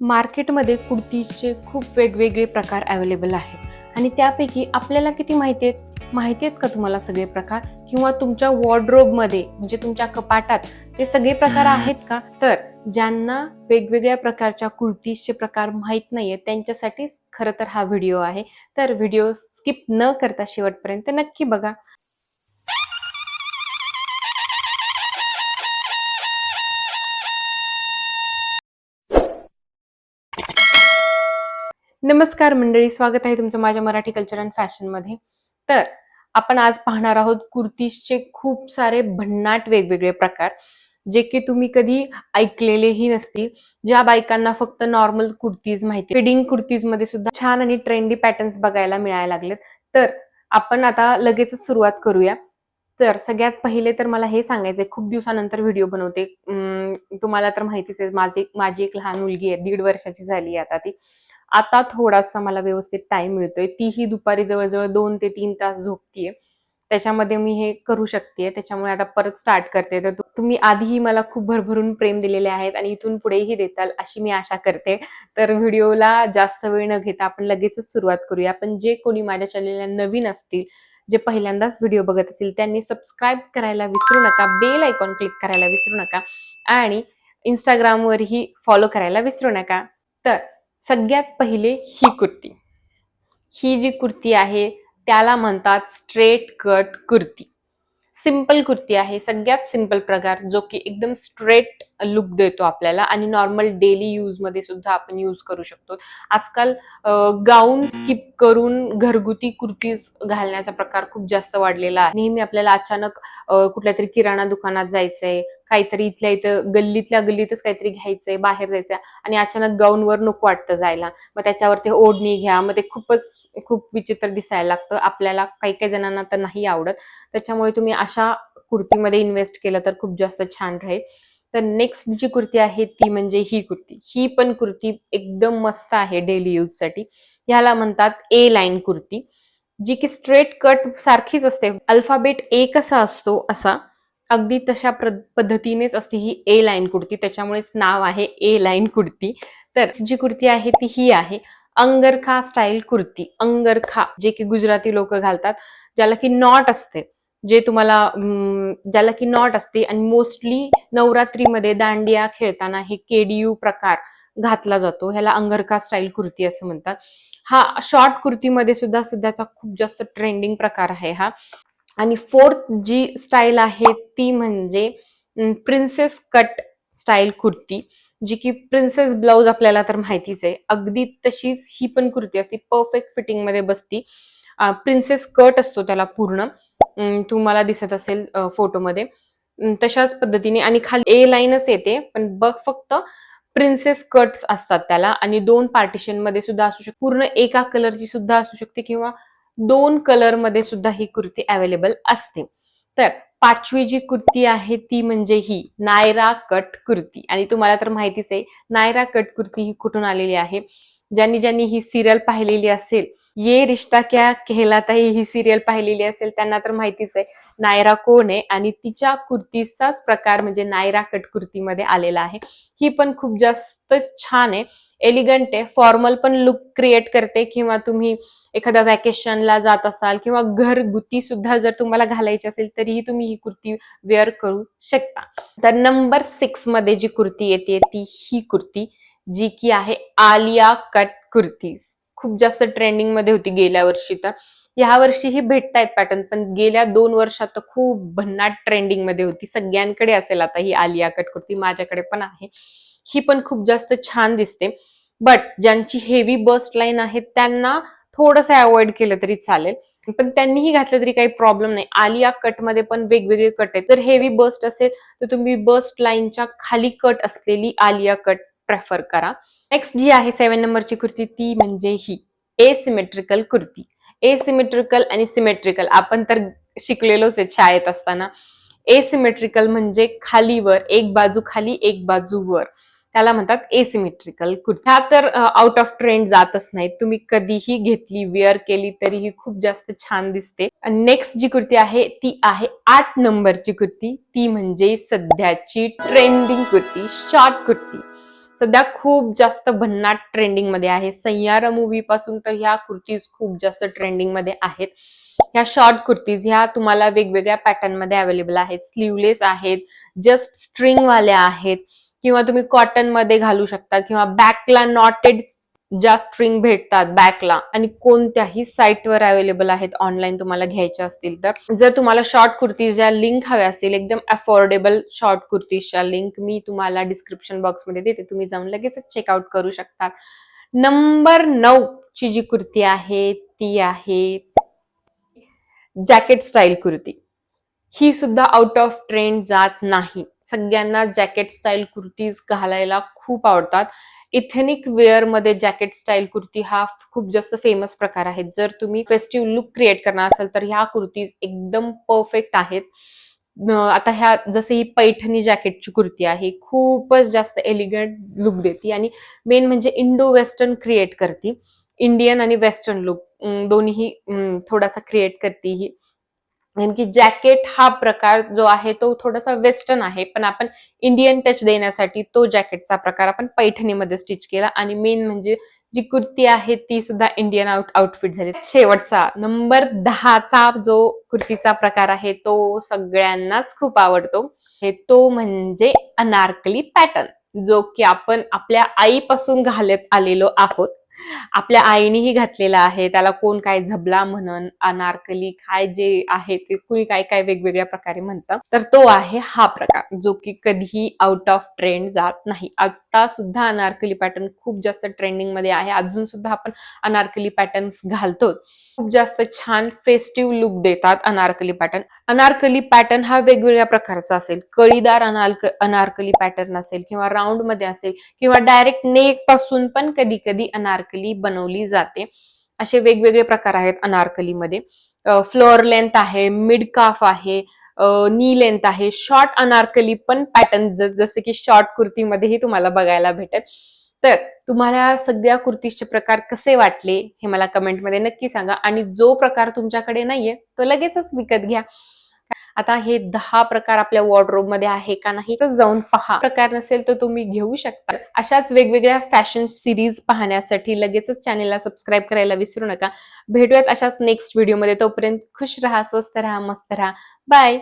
मार्केटमध्ये कुर्तीजचे खूप वेगवेगळे प्रकार अवेलेबल आहेत. आणि त्यापैकी आपल्याला किती माहिती आहेत? माहिती आहेत का तुम्हाला सगळे प्रकार? किंवा तुमच्या वॉर्ड्रोबमध्ये म्हणजे तुमच्या कपाटात ते सगळे प्रकार आहेत का? तर ज्यांना वेगवेगळ्या प्रकारच्या कुर्तीजचे प्रकार माहीत नाहीये त्यांच्यासाठी खरं तर हा व्हिडिओ आहे. तर व्हिडिओ स्किप न करता शेवटपर्यंत नक्की बघा. नमस्कार मंडळी स्वागत आहे तुमचं माझ्या मराठी कल्चर अँड फॅशनमध्ये तर आपण आज पाहणार आहोत कुर्तीजचे खूप सारे भन्नाट वेगवेगळे प्रकार जे की तुम्ही कधी ऐकलेलेही नसतील. ज्या बायकांना फक्त नॉर्मल कुर्तीज माहिती फिडिंग कुर्तीजमध्ये सुद्धा छान आणि ट्रेंडी पॅटर्न्स बघायला मिळायला लागलेत. तर आपण आता लगेचच सुरुवात करूया. तर सगळ्यात पहिले तर मला हे सांगायचंय खूप दिवसानंतर व्हिडिओ बनवते. तुम्हाला तर माहितीच आहे माझी माझी एक लहान मुलगी आहे दीड वर्षाची झाली आता ती. आता थोडासा मला व्यवस्थित टाइम मिळतोय. तीही दुपारी जवळजवळ दोन ते तीन तास झोपतीये. त्याच्यामध्ये मी हे करू शकते त्याच्यामुळे आता परत स्टार्ट करते. तर तुम्ही आधीही मला खूप भरभरून प्रेम दिलेले आहेत आणि इथून पुढेही देताल अशी मी आशा करते. तर व्हिडिओला जास्त वेळ न घेता आपण लगेचच सुरुवात करूया. पण जे कोणी माझ्या चॅनलला नवीन असतील जे पहिल्यांदाच व्हिडिओ बघत असतील त्यांनी सबस्क्राईब करायला विसरू नका. बेल आयकॉन क्लिक करायला विसरू नका. आणि इंस्टाग्रामवरही फॉलो करायला विसरू नका. तर सगळ्यात पहिले ही कुर्ती. ही जी कुर्ती आहे त्याला म्हणतात straight cut kurti. Simple kurti आहे सगळ्यात सिंपल प्रकार जो की एकदम स्ट्रेट लुक देतो आपल्याला आणि नॉर्मल डेली यूजमध्ये सुद्धा आपण यूज करू शकतो. आजकाल गाऊन स्किप करून घरगुती कुर्तीज घालण्याचा प्रकार खूप जास्त वाढलेला आहे. नेहमी आपल्याला अचानक कुठल्या तरी किराणा दुकानात जायचंय काहीतरी इथल्या इथं गल्लीतल्या गल्लीतच काहीतरी घ्यायचंय बाहेर जायचंय आणि अचानक गाऊनवर नको वाटतं जायला. मग त्याच्यावर ते ओढणी घ्या मग ते खूपच खूप विचित्र दिसायला लागतं. आपल्याला काही काही जणांना तर नाही आवडत. त्याच्यामुळे तुम्ही अशा कुर्तीमध्ये इन्व्हेस्ट केलं तर खूप जास्त छान राहील. तर नेक्स्ट जी कुर्ती आहे ती म्हणजे ही कुर्ती. ही पण कुर्ती एकदम मस्त आहे डेली यूजसाठी ह्याला म्हणतात ए लाईन कुर्ती. जी की स्ट्रेट कट सारखीच असते. अल्फाबेट ए कसा असतो असा? अगदी तशा प्र- पद्धतीनेच असते ही ए लाईन कुर्ती त्याच्यामुळेच नाव आहे ए लाईन कुर्ती तर जी कुर्ती आहे ती ही आहे. अंगरखा स्टाईल कुर्ती अंगरखा जे की गुजराती लोक घालतात ज्याला की नॉट असते. जे तुम्हाला ज्याला की नॉट असते. आणि मोस्टली नवरात्रीमध्ये दांडिया खेळताना हे केडीयू प्रकार घातला जातो. ह्याला अंगरखा स्टाईल कुर्ती असं म्हणतात. हा शॉर्ट कुर्तीमध्ये सुद्धा सध्याचा खूप जास्त ट्रेंडिंग प्रकार आहे हा. आणि फोर्थ जी स्टाईल आहे ती म्हणजे प्रिन्सेस कट स्टाईल कुर्ती जी की प्रिन्सेस ब्लाऊज आपल्याला तर माहितीच आहे. अगदी तशीच ही पण कुर्ती असते परफेक्ट फिटिंगमध्ये बसती. प्रिन्सेस कट असतो त्याला पूर्ण. तुम्हाला दिसत असेल फोटोमध्ये तशाच पद्धतीने आणि खाली ए लाईनच येते पण बघ फक्त प्रिन्सेस कट्स असतात त्याला. आणि दोन पार्टिशनमध्ये सुद्धा असू शकते. पूर्ण एका कलरची सुद्धा असू शकते किंवा दोन कलरमध्ये सुद्धा ही कुर्ती अवेलेबल असते. तर पाचवी जी कुर्ती आहे ती म्हणजे ही नायरा कट कुर्ती. आणि तुम्हाला तर माहितीच आहे नायरा कट कुर्ती ही कुठून आलेली आहे? ज्यांनी ज्यांनी ही सिरियल पाहिलेली असेल ये रिश्ता क्या कहलाता है ही सिरियल पाहिलेली असेल त्यांना तर माहितीच आहे नायरा कोण आहे? आणि तिच्या कुर्तीचाच प्रकार म्हणजे नायरा कट कुर्तीमध्ये आलेला आहे. ही पण खूप जास्त छान आहे. एलिगंट आहे. फॉर्मल पण लुक क्रिएट करते किंवा तुम्ही एखाद्या व्हॅकेशनला जात असाल किंवा घरगुती सुद्धा जर तुम्हाला घालायची असेल तरीही तुम्ही ही कुर्ती वेअर करू शकता. तर नंबर सिक्समध्ये जी कुर्ती येते ती ही कुर्ती जी की आहे आलिया कट कुर्ती खूप जास्त ट्रेंडिंगमध्ये होती गेल्या वर्षी तर. ह्या वर्षीही भेटतायत पॅटर्न पण गेल्या दोन वर्षात तर खूप भन्नाट ट्रेंडिंगमध्ये होती. सगळ्यांकडे असेल आता ही आलिया कट कुर्ती माझ्याकडे पण आहे. ही पण खूप जास्त छान दिसते. बट ज्यांची हेवी बस्ट लाईन आहे त्यांना थोडंसं अवॉइड केलं तरी चालेल. पण त्यांनीही घातलं तरी काही प्रॉब्लेम नाही. आलिया कटमध्ये पण वेगवेगळे कट आहेत. तर हेवी बस्ट असेल तर तुम्ही बस्ट लाईनच्या खाली कट असलेली आलिया कट प्रेफर करा. नेक्स्ट जी आहे सेवन नंबरची कुर्ती ती म्हणजे ही. एसिमेट्रिकल कुर्ती. एसिमेट्रिकल आणि सिमेट्रिकल आपण तर शिकलेलोच आहे शाळेत असताना. एसिमेट्रिकल म्हणजे खालीवर एक बाजू खाली एक बाजू वर. त्याला म्हणतात एसिमेट्रिकल कुर्ती ह्या तर आउट ऑफ ट्रेंड जातच नाहीत. तुम्ही कधीही घेतली वेअर केली तरीही खूप जास्त छान दिसते. नेक्स्ट जी कुर्ती आहे ती आहे आठ नंबरची कुर्ती. ती म्हणजे सध्याची ट्रेंडिंग कुर्ती शॉर्ट कुर्ती. सध्या खूप जास्त भन्नाट ट्रेंडिंगमध्ये आहे. सय्यारा मूवी पासून तर ह्या कुर्तीज खूप जास्त ट्रेंडिंगमध्ये आहेत. ह्या शॉर्ट कुर्तीज ह्या तुम्हाला वेगवेगळ्या पॅटर्नमध्ये अवेलेबल आहेत. स्लीवलेस आहेत जस्ट स्ट्रिंगवाल्या आहेत. किंवा तुम्ही कॉटनमध्ये घालू शकता किंवा बॅकला नॉटेड ज्या स्ट्रिंग भेटतात बॅकला आणि कोणत्याही साईटवर अवेलेबल आहेत ऑनलाईन तुम्हाला घ्यायच्या असतील तर. जर तुम्हाला शॉर्ट कुर्तीजच्या लिंक हव्या असतील एकदम अफोर्डेबल शॉर्ट कुर्तीजच्या लिंक मी तुम्हाला डिस्क्रिप्शन बॉक्समध्ये देते. तुम्ही जाऊन लगेच चेकआउट करू शकता. नंबर नऊ ची जी कुर्ती आहे ती आहे जॅकेट स्टाईल कुर्ती. ही सुद्धा आउट ऑफ ट्रेंड जात नाही. सगळ्यांना जॅकेट स्टाईल कुर्तीज घालायला खूप आवडतात. इथेनिक वेअरमध्ये जॅकेट स्टाईल कुर्ती हा खूप जास्त फेमस प्रकार आहे जर तुम्ही फेस्टिव्ह लुक क्रिएट करणार असाल तर ह्या कुर्तीज एकदम परफेक्ट आहेत. आता ह्या जसं ही पैठणी जॅकेटची कुर्ती आहे खूपच जास्त एलिगंट लुक देते आणि मेन म्हणजे इंडो वेस्टर्न क्रिएट करते. इंडियन आणि वेस्टर्न लुक दोन्ही थोडासा क्रिएट करते ही. कारण की जॅकेट हा प्रकार जो आहे तो थोडासा वेस्टर्न आहे पण आपण इंडियन टच देण्यासाठी तो जॅकेटचा प्रकार आपण पैठणीमध्ये स्टिच केला. आणि मेन म्हणजे जी कुर्ती आहे ती सुद्धा इंडियन आउट आउटफिट झाली. शेवटचा नंबर दहाचा जो कुर्तीचा प्रकार आहे तो सगळ्यांनाच खूप आवडतो. हे तो म्हणजे अनारकली पॅटर्न जो की आपण आपल्या आईपासून घालत आलेलो आहोत. आपल्या आईनेही घातलेला आहे. त्याला कोण काय झबला म्हणन अनारकली काय जे आहे ते कुणी काय काय वेगवेगळ्या प्रकारे म्हणतात तर तो आहे हा प्रकार जो की कधीही आउट ऑफ ट्रेंड जात नाही. आता सुद्धा अनारकली पॅटर्न खूप जास्त ट्रेंडिंगमध्ये आहे. अजून सुद्धा आपण अनारकली पॅटर्न्स घालतो खूप जास्त छान फेस्टिव्ह लुक देतात अनारकली पॅटर्न अनारकली पॅटर्न हा वेगवेगळ्या प्रकारचा असेल. कळीदार अनारक अनारकली पॅटर्न असेल किंवा राऊंडमध्ये असेल किंवा डायरेक्ट नेकपासून पण कधी कधी अनारकली बनवली जाते. असे वेगवेगळे प्रकार आहेत अनारकलीमध्ये. फ्लोअर लेंथ आहे मिड काफ आहे नी लेंथ आहे. शॉर्ट अनारकली पण पॅटर्न जसे की शॉर्ट कुर्तीमध्येही तुम्हाला बघायला भेटेल. तर तुम्हाला सगळ्या कुर्तीचे प्रकार कसे वाटले हे मला कमेंटमध्ये नक्की सांगा. आणि जो प्रकार तुमच्याकडे नाहीये तो लगेचच विकत घ्या. आता हे दहा प्रकार आपल्या वॉर्डरोबमध्ये आहे का नाही तर जाऊन पहा. प्रकार नसेल तर तुम्ही घेऊ शकता. अशाच वेगवेगळ्या फॅशन सिरीज पाहण्यासाठी लगेचच चॅनेलला सबस्क्राईब करायला विसरू नका. भेटूयात अशाच नेक्स्ट व्हिडिओमध्ये तोपर्यंत खुश राहा स्वस्त राहा मस्त राहा. बाय